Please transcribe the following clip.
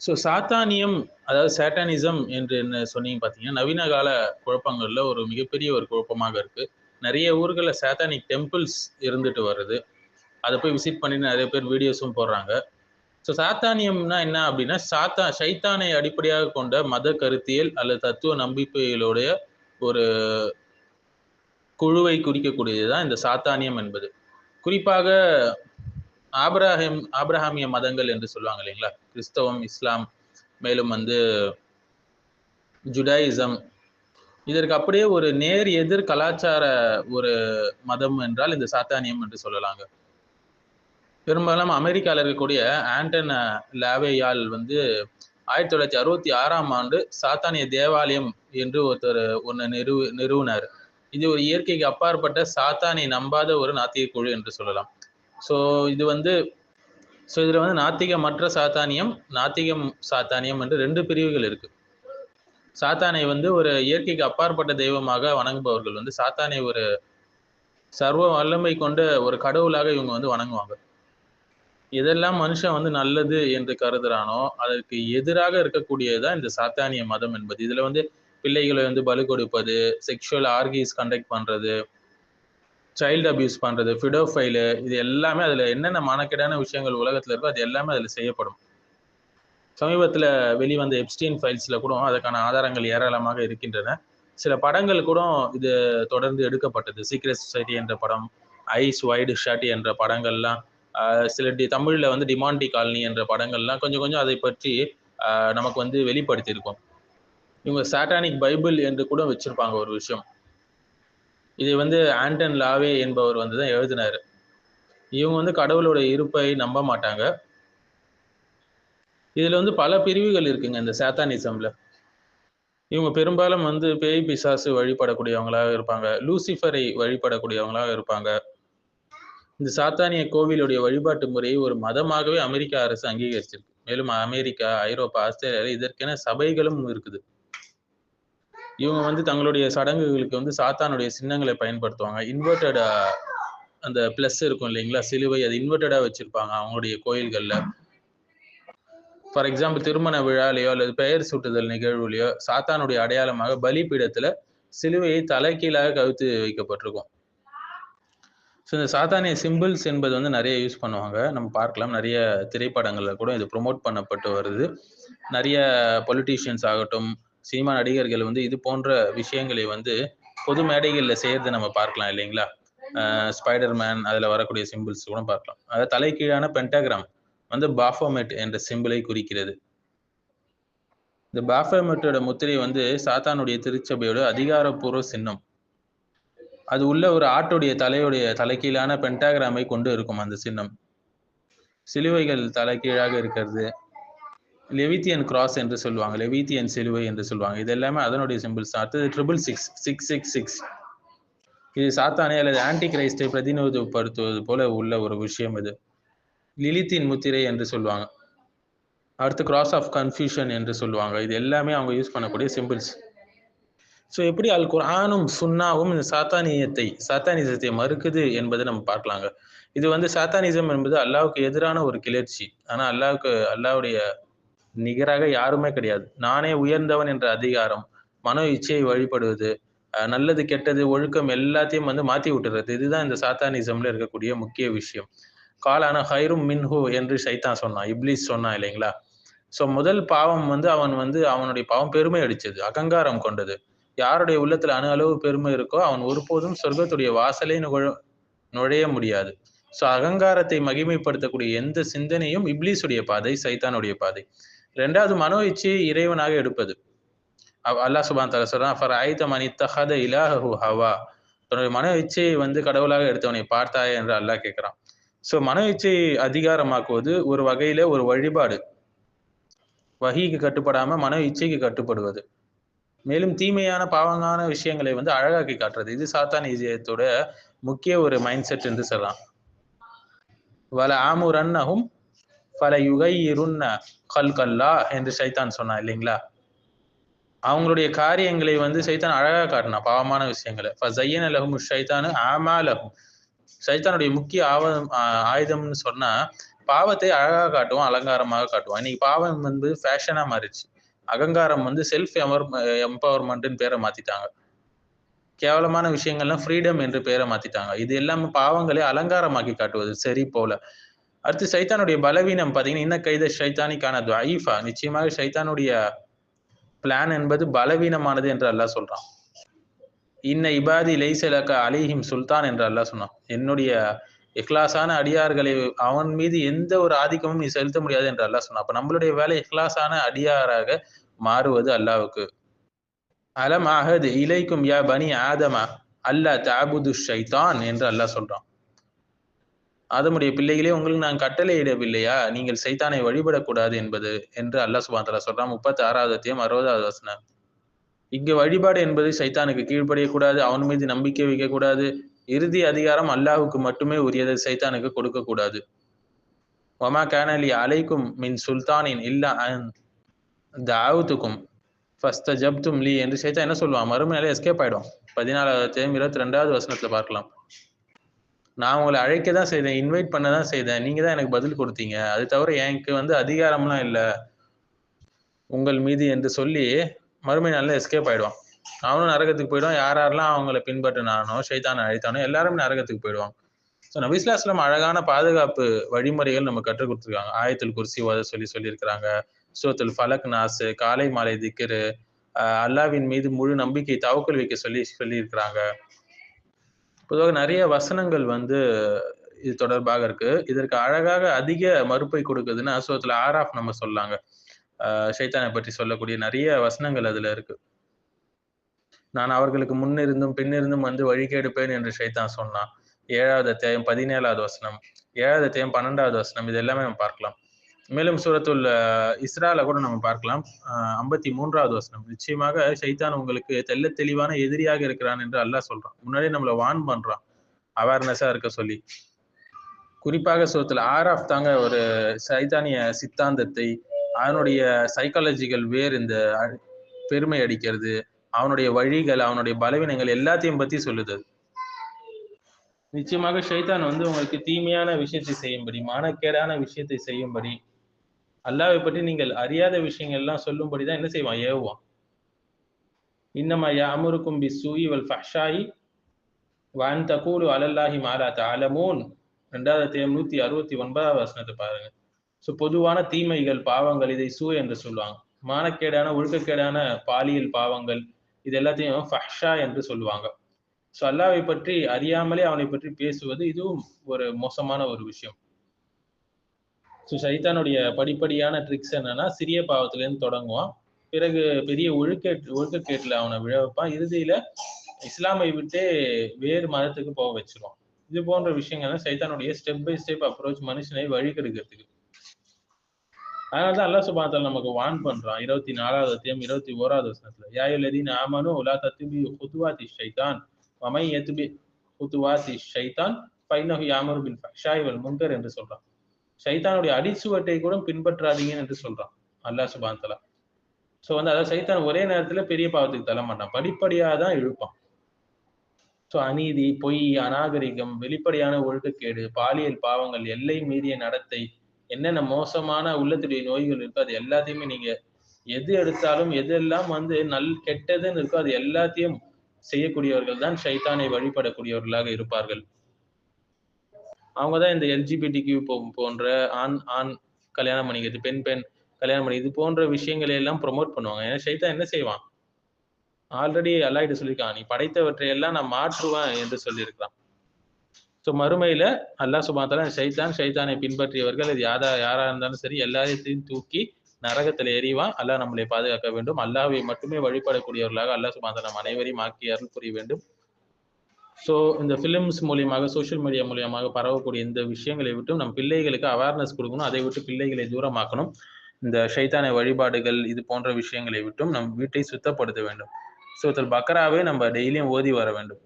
So சாத்தானியம் அதாவது சேட்டானிசம் என்று என்ன சொன்னீங்க பார்த்தீங்கன்னா நவீன கால குழப்பங்களில் ஒரு மிகப்பெரிய ஒரு குழப்பமாக இருக்குது நிறைய ஊர்களில் சேத்தானிக் டெம்பிள்ஸ் இருந்துட்டு வருது. அதை போய் விசிட் பண்ணி நிறைய பேர் வீடியோஸும் போடுறாங்க. ஸோ சாத்தானியம்னா என்ன அப்படின்னா சாத்தா சைத்தானை அடிப்படையாக கொண்ட மத கருத்தியல் அல்லது தத்துவ நம்பிக்கைகளுடைய ஒரு குழுவை குறிக்கக்கூடியது தான் இந்த சாத்தானியம் என்பது. குறிப்பாக ஆப்ராஹிம் ஆப்ரஹாமிய மதங்கள் என்று சொல்லுவாங்க இல்லைங்களா? கிறிஸ்தவம் இஸ்லாம் மேலும் வந்து ஜுடாயிசம். இதற்கு அப்படியே ஒரு நேர் எதிர் கலாச்சார ஒரு மதம் என்றால் இந்த சாத்தானியம் என்று சொல்லலாங்க. பெரும்பாலும் அமெரிக்காவில் இருக்கக்கூடிய ஆண்டன் லாவேயால் வந்து ஆயிரத்தி தொள்ளாயிரத்தி அறுபத்தி ஆறாம் ஆண்டு சாத்தானிய தேவாலயம் என்று ஒருத்தர் ஒன்று நிறுவு நிறுவனார். இது ஒரு இயற்கைக்கு அப்பாற்பட்ட சாத்தானை நம்பாத ஒரு நாத்திய குழு என்று சொல்லலாம். ஸோ இது வந்து ஸோ இதில் வந்து நாத்திகமற்ற சாத்தானியம் நாத்திகம் சாத்தானியம் என்று ரெண்டு பிரிவுகள் இருக்கு. சாத்தானை வந்து ஒரு இயற்கைக்கு அப்பாற்பட்ட தெய்வமாக வணங்குபவர்கள் வந்து சாத்தானை ஒரு சர்வ வல்லமை கொண்ட ஒரு கடவுளாக இவங்க வந்து வணங்குவாங்க. எதெல்லாம் மனுஷன் வந்து நல்லது என்று கருதுறானோ அதற்கு எதிராக இருக்கக்கூடியதுதான் இந்த சாத்தானிய மதம் என்பது. இதுல வந்து பிள்ளைகளை வந்து பலு கொடுப்பது செக்ஷுவல் ஆர்கிஸ் கண்டக்ட் பண்றது சைல்டு அபியூஸ் பண்றது ஃபிடோஃபைலு இது எல்லாமே அதுல என்னென்ன மனக்கெடான விஷயங்கள் உலகத்துல இருக்கோ அது எல்லாமே அதுல செய்யப்படும். சமீபத்துல வெளிவந்த எப்ஸ்டீன் ஃபைல்ஸ்ல கூட அதற்கான ஆதாரங்கள் ஏராளமாக இருக்கின்றன. சில படங்கள் கூட இது தொடர்ந்து எடுக்கப்பட்டது. சீக்ரெட் சொசைட்டி என்ற படம் ஐஸ் வைடு ஷாட்டி என்ற படங்கள்லாம் சில டி தமிழ்ல வந்து டிமாண்டி காலனி என்ற படங்கள்லாம் கொஞ்சம் கொஞ்சம் அதை பற்றி நமக்கு வந்து வெளிப்படுத்தியிருக்கோம். இவங்க சாட்டானிக் பைபிள் என்று கூட வச்சிருப்பாங்க ஒரு விஷயம். இதை வந்து ஆண்டன் லாவே என்பவர் வந்து தான் எழுதினார். இவங்க வந்து கடவுளோட இருப்பை நம்ப மாட்டாங்க. இதில் வந்து பல பிரிவுகள் இருக்குங்க இந்த சாத்தானிசம்ல. இவங்க பெரும்பாலும் வந்து பேய் பிசாசு வழிபடக்கூடியவங்களாக இருப்பாங்க. லூசிஃபரை வழிபடக்கூடியவங்களாக இருப்பாங்க. இந்த சாத்தானிய கோவிலுடைய வழிபாட்டு முறையை ஒரு மதமாகவே அமெரிக்கா அரசு அங்கீகரிச்சிருக்கு. மேலும் அமெரிக்கா ஐரோப்பா ஆஸ்திரேலியா இதற்கென சபைகளும் இருக்குது. இவங்க வந்து தங்களுடைய சடங்குகளுக்கு வந்து சாத்தானுடைய சின்னங்களை பயன்படுத்துவாங்க. இன்வெர்டடா அந்த பிளஸ் இருக்கும் இல்லைங்களா சிலுவை அது இன்வெர்டடா வச்சிருப்பாங்க அவங்களுடைய கோயில்கள்ல. ஃபார் எக்ஸாம்பிள் திருமண விழாலையோ அல்லது பெயர் சூட்டுதல் நிகழ்வுலையோ சாத்தானுடைய அடையாளமாக பலிபீடத்துல சிலுவையை தலைக்கீழாக கவித்து வைக்கப்பட்டிருக்கும். ஸோ இந்த சாத்தானிய சிம்பிள்ஸ் என்பது வந்து நிறைய யூஸ் பண்ணுவாங்க. நம்ம பார்க்கலாம். நிறைய திரைப்படங்களில் கூட இது ப்ரொமோட் பண்ணப்பட்டு வருது. நிறைய பொலிட்டீஷியன்ஸ் ஆகட்டும் சினிமா நடிகர்கள் வந்து இது போன்ற விஷயங்களை வந்து பொது மேடைகளில் செய்யறதை நம்ம பார்க்கலாம் இல்லைங்களா? ஸ்பைடர் மேன் அதில் வரக்கூடிய சிம்பிள்ஸ் கூட பார்க்கலாம். அதாவது தலைகீழான பென்டாகிராம் வந்து பாஃபோமெட் என்ற சிம்பிளை குறிக்கிறது. இந்த பாஃபோமெட்டோட முத்திரை வந்து சாத்தானுடைய திருச்சபையோட அதிகாரப்பூர்வ சின்னம். அது உள்ள ஒரு ஆட்டுடைய தலையுடைய தலைக்கீழான பென்டாகிராமை கொண்டு இருக்கும் அந்த சின்னம். சிலுவைகள் தலைக்கீழாக இருக்கிறது. லெவித்தியன் கிராஸ் என்று சொல்லுவாங்க. லெவித்தியன் சிலுவை என்று சொல்லுவாங்க. இது எல்லாமே அதனுடைய சிம்பிள்ஸ் அடுத்தது triple six six six six இது சாத்தானே அல்லது ஆன்டி கிரைஸ்டை பிரதிநிதிப்படுத்துவது போல உள்ள ஒரு விஷயம் இது. லிலித்தின் முத்திரை என்று சொல்லுவாங்க. அடுத்து கிராஸ் ஆஃப் கன்ஃபியூஷன் என்று சொல்லுவாங்க. இது எல்லாமே அவங்க யூஸ் பண்ணக்கூடிய சிம்பிள்ஸ் ஸோ எப்படி அல் குரானும் சுன்னாவும் இந்த சாத்தானியத்தை சாத்தானிசத்தை மறுக்குது என்பதை நம்ம பார்க்கலாங்க. இது வந்து சாத்தானிசம் என்பது அல்லாவுக்கு எதிரான ஒரு கிளர்ச்சி. ஆனால் அல்லாவுக்கு அல்லாவுடைய நிகராக யாருமே கிடையாது. நானே உயர்ந்தவன் என்ற அதிகாரம் மனோ இச்சையை வழிபடுவது நல்லது கெட்டது ஒழுக்கம் எல்லாத்தையும் வந்து மாத்தி விட்டுறது. இதுதான் இந்த சாத்தானிசம்ல இருக்கக்கூடிய முக்கிய விஷயம். காலான ஹைரும் மின்ஹு என்று சைத்தான் சொன்னான் இப்லீஸ் சொன்னான் இல்லைங்களா? ஸோ முதல் பாவம் வந்து அவன் வந்து அவனுடைய பாவம் பெருமை அடிச்சது அகங்காரம் கொண்டது. யாருடைய உள்ளத்துல அணு அளவு பெருமை இருக்கோ அவன் ஒருபோதும் சொர்க்கத்துடைய வாசலை நுழைய முடியாது. ஸோ அகங்காரத்தை மகிமைப்படுத்தக்கூடிய எந்த சிந்தனையும் இப்லீஸுடைய பாதை சைத்தானுடைய பாதை. ரெண்டாவது மனோ இச்சையை இறைவனாக எடுப்பது. அல்லாஹ் சுபான் தலா சொல்றான் ஃபர் ஆயுத மணி தஹத இலாஹு ஹவா. தன்னுடைய மனோ இச்சையை வந்து கடவுளாக எடுத்தவனை பார்த்தாயே என்று அல்லாஹ் கேட்கிறான். ஸோ மனோ இச்சையை அதிகாரமாக்குவது ஒரு வகையில ஒரு வழிபாடு. வகிக்கு கட்டுப்படாம மனோ இச்சைக்கு கட்டுப்படுவது. மேலும் தீமையான பாவங்கான விஷயங்களை வந்து அழகாக்கி காட்டுறது. இது சாத்தானியத்தோட முக்கிய ஒரு மைண்ட் செட் என்று சொல்லலாம். வல ஆமுரன்னகும் பல யுகையிருன்ன கல்கல்லா? என்று சைத்தான் சொன்னான் இல்லைங்களா? அவங்களுடைய காரியங்களை வந்து சைத்தான் அழகா காட்டினான் பாவமான விஷயங்களை. ஃபசையன் அலகும் ஷைத்தானு ஆமா லகும் சைத்தானுடைய முக்கிய ஆவதம் ஆயுதம்னு சொன்னா பாவத்தை அழகாக காட்டுவோம் அலங்காரமாக காட்டுவோம் இன்னைக்கு பாவம் வந்து ஃபேஷனா மாறிடுச்சு. அகங்காரம் வந்து செல்ஃப் எம்பவர் எம்பவர்மெண்ட்னு பேரை மாத்திட்டாங்க. கேவலமான விஷயங்கள்லாம் ஃப்ரீடம் என்று பேரை மாத்திட்டாங்க. இது எல்லாமே பாவங்களை அலங்காரமாக்கி காட்டுவது சரி போல. அடுத்து சைத்தானுடைய பலவீனம் பார்த்தீங்கன்னா இன்ன கைத ஷைத்தானிக்கான துவைஃபா நிச்சயமாக சைத்தானுடைய பிளான் என்பது பலவீனமானது என்று அல்லாஹ் சொல்றான். இன்ன இபாதி லைசலக அலிஹிம் சுல்தான் என்று அல்லாஹ் சொன்னான். என்னுடைய இஹ்லாஸான அடியார்களை அவன் மீது எந்த ஒரு ஆதிக்கமும் நீ செலுத்த முடியாது என்று அல்லாஹ் சொன்னான். அப்போ நம்மளுடைய வேலை இஹ்லாஸான அடியாராக மாறுவது அல்லாவுக்கு அலம் அஹது இலைக்கும் யா பனி ஆதமா அல்லா தாபுது ஷைத்தான் என்று அல்லாஹ் சொல்றான். அதனுடைய பிள்ளைகளே உங்களுக்கு நான் கட்டளையிடவில்லையா நீங்கள் சைத்தானை வழிபடக்கூடாது என்பது என்று அல்லாஹ் சுபாந்தலா சொல்றான். முப்பத்தி ஆறாவது அத்தியம் அறுபதாவது வசனம். இங்கு வழிபாடு என்பது சைத்தானுக்கு கீழ்ப்படியக்கூடாது அவன் மீது நம்பிக்கை வைக்கக்கூடாது. இறுதி அதிகாரம் அல்லாஹுக்கு மட்டுமே உரியது சைத்தானுக்கு கொடுக்கக்கூடாது. ஒமா கேனலி அலைக்கும் மின் சுல்தானின் இல்லா தாவுத்துக்கும் ஃபஸ்ட் ஜப்தும் லீ என்று சைத்தான் என்ன சொல்லுவான்? மறுமையில எஸ்கேப் ஆயிடும் பதினாலாவது அத்தியாயம் இருபத்தி ரெண்டாவது வசனத்துல பார்க்கலாம். நான் உங்களை அழைக்க தான் செய்தேன் இன்வைட் பண்ண தான் செய்தேன். நீங்க தான் எனக்கு பதில் கொடுத்தீங்க. அது தவிர எனக்கு வந்து அதிகாரம்லாம் இல்லை. உங்கள் மீது என்று சொல்லி மறுமை நாளில் எஸ்கேப் ஆயிடுவான். அவனும் நரகத்துக்கு போயிடுவான். யார் யாரெல்லாம் அவங்கள பின்பற்றினானோ ஷைத்தானை அழைத்தானோ எல்லாருமே நரகத்துக்கு போயிடுவாங்க. ஸோ நபிஸ்லாஸ்லாம் அழகான பாதுகாப்பு வழிமுறைகள் நம்ம கற்றுக் கொடுத்துருக்காங்க. ஆயத்தில் குர்சி ஓத சொல்லி சொல்லியிருக்கிறாங்க. சோத்தில் ஃபலக் நாசு காலை மாலை திக்கிரு அல்லாவின் மீது முழு நம்பிக்கை தவக்கல் வைக்க சொல்லி சொல்லியிருக்கிறாங்க. பொதுவாக நிறைய வசனங்கள் வந்து இது தொடர்பாக இருக்கு. இதற்கு அழகாக அதிக மறுப்பை கொடுக்குதுன்னா ஆர் ஆராஃப் நம்ம சொல்லாங்க. சைத்தானை பற்றி சொல்லக்கூடிய நிறைய வசனங்கள் அதுல இருக்கு. நான் அவர்களுக்கு முன்னிருந்தும் பின்னிருந்தும் வந்து வழி கேடுப்பேன் என்று ஷைத்தான் சொன்னான். ஏழாவது அத்தியாயம் பதினேழாவது வசனம். ஏழாவது அத்தியாயம் பன்னெண்டாவது வசனம். இது எல்லாமே நம்ம பார்க்கலாம். மேலும் சூரத்துல் இஸ்ரால கூட நம்ம பார்க்கலாம். ஐம்பத்தி மூன்றாவது வசனம். நிச்சயமாக சைத்தான் உங்களுக்கு தெல்ல தெளிவான எதிரியாக இருக்கிறான் என்று அல்லாஹ் சொல்றான். முன்னாடியே நம்மளை வான் பண்றான். அவேர்னஸா இருக்க சொல்லி. குறிப்பாக சூரத்துல ஆராஃப் தாங்க ஒரு சைத்தானிய சித்தாந்தத்தை அவனுடைய சைக்காலஜிக்கல் வேர் இந்த பெருமை அடிக்கிறது. அவனுடைய வழிகள் அவனுடைய பலவீனங்கள் எல்லாத்தையும் பத்தி சொல்லுது. நிச்சயமாக ஷைத்தான் வந்து உங்களுக்கு தீமையான விஷயத்தை செய்யும்படி மானக்கேடான விஷயத்தை செய்யும்படி அல்லாவை பற்றி நீங்கள் அறியாத விஷயங்கள் எல்லாம் சொல்லும்படி தான் என்ன செய்வான்? ஏவுவான். இன்னமா யாமருக்கும் பி சூயி வல் ஃபஹ்ஷாயி வான் தகூலு அலல்லாஹி மாலா தாலமூன் ரெண்டாவது தேம் நூத்தி அறுபத்தி ஒன்பதாவது வசனத்தை பாருங்க. ஸோ பொதுவான தீமைகள் பாவங்கள் இதை சூ என்று சொல்லுவாங்க. மானக்கேடான ஒழுக்கக்கேடான பாலியல் பாவங்கள் இது எல்லாத்தையும் ஃபஹ்ஷா என்று சொல்லுவாங்க. ஸோ அல்லாவை பற்றி அறியாமலே அவனை பற்றி பேசுவது இதுவும் ஒரு மோசமான ஒரு விஷயம். ஸோ சைத்தானுடைய படிப்படியான ட்ரிக்ஸ் என்னன்னா சிறிய பாவத்திலேருந்து தொடங்குவான். பிறகு பெரிய ஒழுக்க ஒழுக்கக்கேட்டில் அவனை விழ வைப்பான். இறுதியில இஸ்லாமை விட்டே வேறு மதத்துக்கு போக வச்சிருவான். இது போன்ற விஷயங்கள் தான் சைத்தானுடைய ஸ்டெப் பை ஸ்டெப் அப்ரோச் மனுஷனை வழி கெடுக்கிறதுக்கு அதனாலதான் அல்லா சுபாத்தால் நமக்கு வான் பண்றான். இருபத்தி நாலாவது அத்தியம் இருபத்தி ஓராவது வசனத்துல யாயுலதீன் ஆமனு உலா தத்துபி ஹுத்துவாதி ஷைதான் வமை எத்துபி ஹுத்துவாதி ஷைதான் பைனஹு யாமரு பின் ஃபஷாய் வல் முங்கர் என்று சொல்றான். சைத்தானுடைய அடிச்சுவட்டை கூட பின்பற்றாதீங்க என்று சொல்றான். அல்லா சுபாந்தலா ஸோ வந்து அதாவது சைத்தான் ஒரே நேரத்துல பெரிய பாவத்துக்கு தள்ள மாட்டான். படிப்படியாக தான் இழுப்பான். ஸோ அநீதி பொய் அநாகரிகம் வெளிப்படையான ஒழுக்கக்கேடு பாலியல் பாவங்கள் எல்லை மீறிய நடத்தை என்னென்ன மோசமான உள்ளத்துடைய நோய்கள் இருக்கோ அது எல்லாத்தையுமே நீங்க எது எடுத்தாலும் எதெல்லாம் வந்து நல் கெட்டதுன்னு இருக்கோ அது எல்லாத்தையும் செய்யக்கூடியவர்கள் தான் சைத்தானை வழிபடக்கூடியவர்களாக இருப்பார்கள். அவங்கதான் இந்த எல்ஜிபிடி கியூ போன்ற ஆண் ஆண் கல்யாணம் பண்ணிக்கிறது பெண் பெண் கல்யாணம் பண்ணி இது போன்ற விஷயங்களை எல்லாம் ப்ரொமோட் பண்ணுவாங்க. ஏன்னா சைத்தான் என்ன செய்வான்? ஆல்ரெடி அல்லாயிட்டு சொல்லியிருக்கான் நீ படைத்தவற்றை எல்லாம் நான் மாற்றுவேன் என்று சொல்லியிருக்கிறான். ஸோ மறுமையில அல்லாஹ் சுபாத்தால சைத்தான் சைத்தானை பின்பற்றியவர்கள் அது யாரா யாரா இருந்தாலும் சரி எல்லாத்தையும் தூக்கி நரகத்தில் எறிவான். அல்லாஹ் நம்மளை பாதுகாக்க வேண்டும். அல்லாஹை மட்டுமே வழிபடக்கூடியவர்களாக அல்லாஹ் சுபாத்தாலம் அனைவரையும் ஆக்கி அருள் புரிய வேண்டும். ஸோ இந்த ஃபிலிம்ஸ் மூலியமாக சோஷியல் மீடியா மூலியமாக பரவக்கூடிய இந்த விஷயங்களை விட்டு நம் பிள்ளைகளுக்கு அவேர்னஸ் கொடுக்கணும். அதை விட்டு பிள்ளைகளை தூரமாக்கணும். இந்த ஷைத்தான வழிபாடுகள் இது போன்ற விஷயங்களை விட்டும் நம் வீட்டை சுத்தப்படுத்த வேண்டும். ஸோ பக்கராவே நம்ம டெய்லியும் ஓதி வர வேண்டும்.